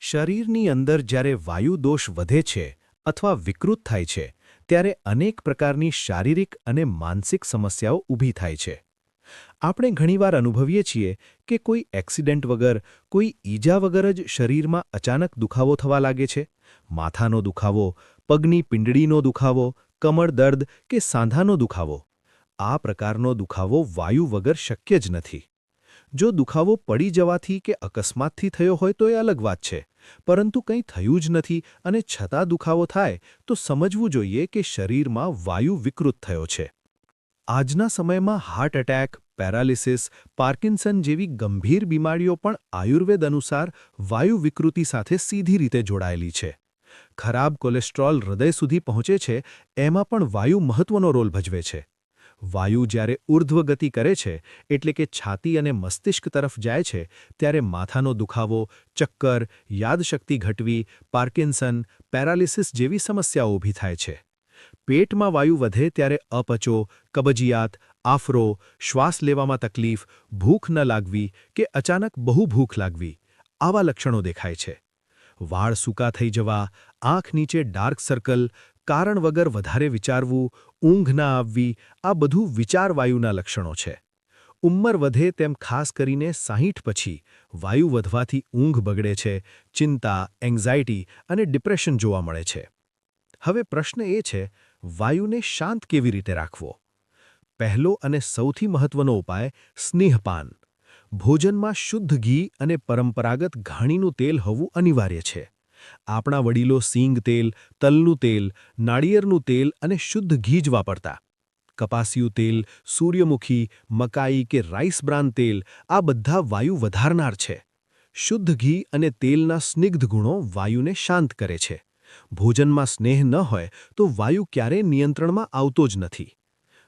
શરીરની અંદર જ્યારે વાયુ દોષ વધે છે અથવા વિકૃત થાય છે, ત્યારે અનેક પ્રકારની શારીરિક અને માનસિક સમસ્યાઓ ઊભી થાય છે. આપણે ઘણીવાર અનુભવીએ છીએ કે કોઈ એક્સિડન્ટ વગર, કોઈ ઈજા વગર જ શરીરમાં અચાનક દુખાવો થવા લાગે છે. માથાનો દુખાવો, પગની પિંડળીનો દુખાવો, કમર દર્દ કે સાંધાનો દુખાવો. આ પ્રકારનો દુખાવો વાયુ વગર શક્ય જ નથી. જો દુખાવો પડી જવાથી કે અકસ્માતથી થયો હોય તો એ અલગ વાત છે. પરંતુ કંઈ થયું જ નથી અને છતાં દુખાવો થાય તો સમજવું જોઈએ કે શરીરમાં વાયુ વિકૃત થયો છે. આજના સમયમાં હાર્ટ એટેક પેરાલિસિસ પાર્કિન્સન જેવી ગંભીર બીમારીઓ પણ આયુર્વેદ અનુસાર વાયુ વિકૃતિ સાથે સીધી રીતે જોડાયેલી છે. ખરાબ કોલેસ્ટ્રોલ હૃદય સુધી પહોંચે છે, એમાં પણ વાયુ મહત્વનો રોલ ભજવે છે. વાયુ જ્યારે ઉર્ધ્વ ગતિ કરે છે, એટલે કે છાતી અને મસ્તિષ્ક તરફ જાય છે, ત્યારે માથાનો દુખાવો, ચક્કર, યાદશક્તિ ઘટવી, પાર્કિન્સન, પેરાલિસિસ જેવી સમસ્યાઓ ઊભી થાય છે. પેટમાં વાયુ વધે ત્યારે અપચો, કબજિયાત, આફરો, શ્વાસ લેવામાં તકલીફ, ભૂખ ન લાગવી કે અચાનક બહુ ભૂખ લાગવી, આવા લક્ષણો દેખાય છે. વાળ સૂકા થઈ જવા, આંખ નીચે ડાર્ક સર્કલ કારણ વગર વધારે વિચારવું, ઊંઘ ના આવવી, આ બધું વિચારવાયુના લક્ષણો છે. ઉંમર વધે તેમ ખાસ કરીને સાહીઠ પછી વાયુ વધવાથી ઊંઘ બગડે છે, ચિંતા એન્ઝાયટી અને ડિપ્રેશન જોવા મળે છે. હવે પ્રશ્ન એ છે, વાયુને શાંત કેવી રીતે રાખવો? પહેલો અને સૌથી મહત્વનો ઉપાય, સ્નેહપાન. ભોજનમાં શુદ્ધ ઘી અને પરંપરાગત ઘાણીનું તેલ હોવું અનિવાર્ય છે. આપણા વડીલો સિંગ તેલ, તલનું તેલ, નાળિયેરનું તેલ અને શુદ્ધ ઘી જ વાપરતા. કપાસિયું તેલ, સૂર્યમુખી, મકાઈ કે રાઈસ બ્રાન તેલ આ બધા વાયુ વધારનાર છે. શુદ્ધ ઘી અને તેલના સ્નિગ્ધ ગુણો વાયુને શાંત કરે છે. ભોજનમાં સ્નેહ ન હોય તો વાયુ ક્યારેય નિયંત્રણમાં આવતો જ નથી.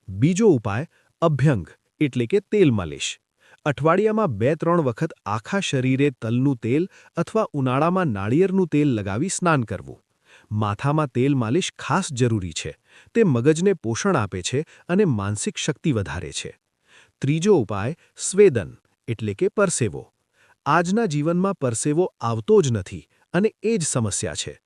બીજો ઉપાય અભ્યંગ, એટલે કે તેલ માલિશ અઠવાડિયામાં બે ત્રણ વખત આખા શરીરે તલનું તેલ અથવા ઉનાળામાં નાળિયેરનું તેલ લગાવી સ્નાન કરવું. માથામાં તેલ માલિશ ખાસ જરૂરી છે. તે મગજને પોષણ આપે છે અને માનસિક શક્તિ વધારે છે. ત્રીજો ઉપાય, સ્વેદન, એટલે કે પરસેવો. આજના જીવનમાં પરસેવો આવતો જ નથી અને એ જ સમસ્યા છે.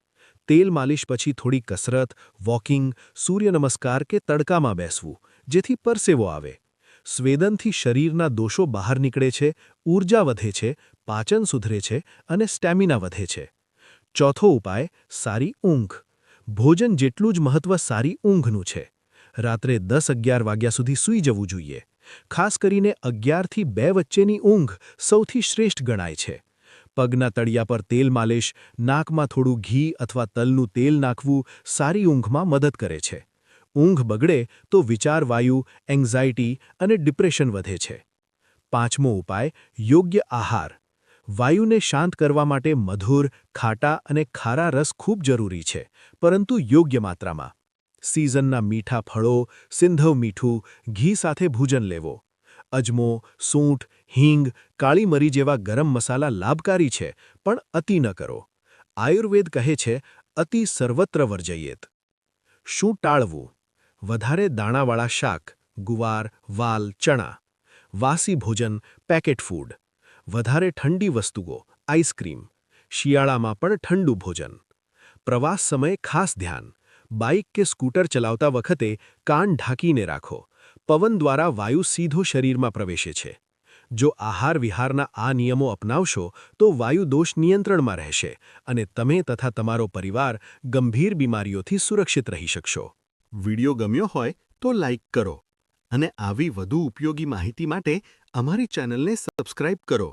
તેલ માલિશ પછી થોડી કસરત, વોકિંગ સૂર્યનમસ્કાર કે તડકામાં બેસવું, જેથી પરસેવો આવે. સ્વેદનથી શરીરના દોષો બહાર નીકળે છે ઊર્જા વધે છે, પાચન સુધરે છે અને સ્ટેમિના વધે છે. ચોથો ઉપાય, સારી ઊંઘ. ભોજન જેટલું જ મહત્વ સારી ઊંઘનું છે. રાત્રે દસ અગિયાર વાગ્યા સુધી સૂઈ જવું જોઈએ. ખાસ કરીને અગિયારથી બે વચ્ચેની ઊંઘ સૌથી શ્રેષ્ઠ ગણાય છે. પગના તળિયા પર તેલ માલિશ, નાકમાં થોડું ઘી અથવા તલનું તેલ નાખવું સારી ઊંઘમાં મદદ કરે છે. ઊંઘ બગડે તો વિચારવાયુ એન્ઝાયટી અને ડિપ્રેશન વધે છે. પાંચમો ઉપાય, યોગ્ય આહાર. વાયુને શાંત કરવા માટે મધુર, ખાટા અને ખારા રસ ખૂબ જરૂરી છે, પરંતુ યોગ્ય માત્રામાં. સિઝનના મીઠા ફળો, સિંધવ મીઠું, ઘી સાથે ભોજન લેવો. અજમો, સૂંઠ, હિંગ, કાળી મરી જેવા ગરમ મસાલા લાભકારી છે, પણ અતિ ન કરો. આયુર્વેદ કહે છે, અતિ સર્વત્ર વર્જયેત. શું ટાળવું? વધારે દાણાવાળા શાક, ગુવાર, વાલ, ચણા, વાસી ભોજન, પેકેટ ફૂડ, વધારે ઠંડી વસ્તુઓ, આઈસ્ક્રીમ, શિયાળામાં પણ ઠંડુ ભોજન, પ્રવાસ સમયે ખાસ ધ્યાન બાઇક કે સ્કૂટર ચલાવતા વખતે કાન ઢાંકીને રાખો, પવન દ્વારા વાયુ સીધો શરીરમાં પ્રવેશે છે. જો આહાર વિહારના આ નિયમો અપનાવશો, તો વાયુ દોષ નિયંત્રણમાં રહેશે અને તમે તથા તમારો પરિવાર ગંભીર બીમારીઓથી સુરક્ષિત રહી શકશો. વિડિયો ગમ્યો હોય તો લાઇક કરો અને આવી વધુ ઉપયોગી માહિતી માટે અમારી ચેનલને સબસ્ક્રાઇબ કરો.